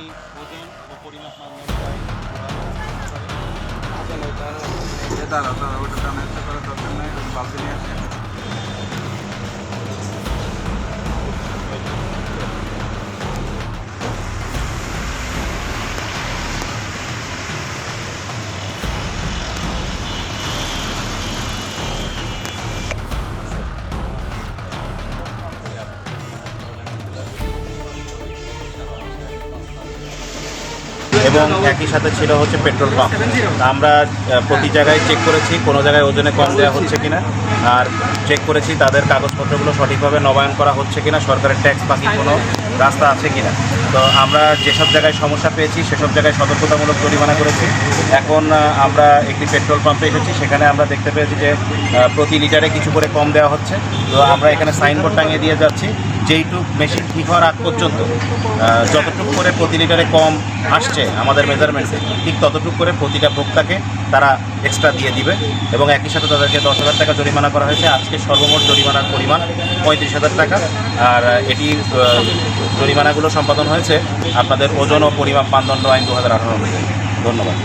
আমি ওজন ও পরিমাপ ওটা টানা করে দরকার নাই বালতি নিয়ে আসে এবং একই সাথে ছিল হচ্ছে পেট্রোল পাম্প। আমরা প্রতি জায়গায় চেক করেছি, কোনো জায়গায় ওজনে কম দেওয়া হচ্ছে কিনা। আর চেক করেছি তাদের কাগজপত্রগুলো সঠিকভাবে নবায়ন করা হচ্ছে কিনা, সরকারের ট্যাক্স বাকি কোনো রাস্তা আছে কিনা। তো আমরা যেসব জায়গায় সমস্যা পেয়েছি, সেসব জায়গায় সতর্কতামূলক জরিমানা করেছি। এখন আমরা একটি পেট্রোল পাম্পে এসেছি, সেখানে আমরা দেখতে পেয়েছি যে প্রতি লিটারে কিছু করে কম দেওয়া হচ্ছে। তো আমরা এখানে সাইনবোর্ড টাঙিয়ে দিয়ে যাচ্ছি। যেইটুক মেশিন ঠিক হওয়ার আগ পর্যন্ত যতটুকু করে প্রতি লিটারে কম আসছে আমাদের মেজারমেন্টে ঠিক ততটুকু করে প্রতিটা ভোক্তাকে তারা এক্সট্রা দিয়ে দিবে এবং একই সাথে তাদেরকে দশ হাজার টাকা জরিমানা করা হয়েছে। আজকে সর্বমোট জরিমানার পরিমাণ পঁয়ত্রিশ হাজার টাকা। আর এটি জরিমানাগুলো সম্পাদন হয়েছে আপনাদের ওজন ও পরিমাপ মানদণ্ড আইন দু হাজার আঠারো অনুযায়ী। ধন্যবাদ।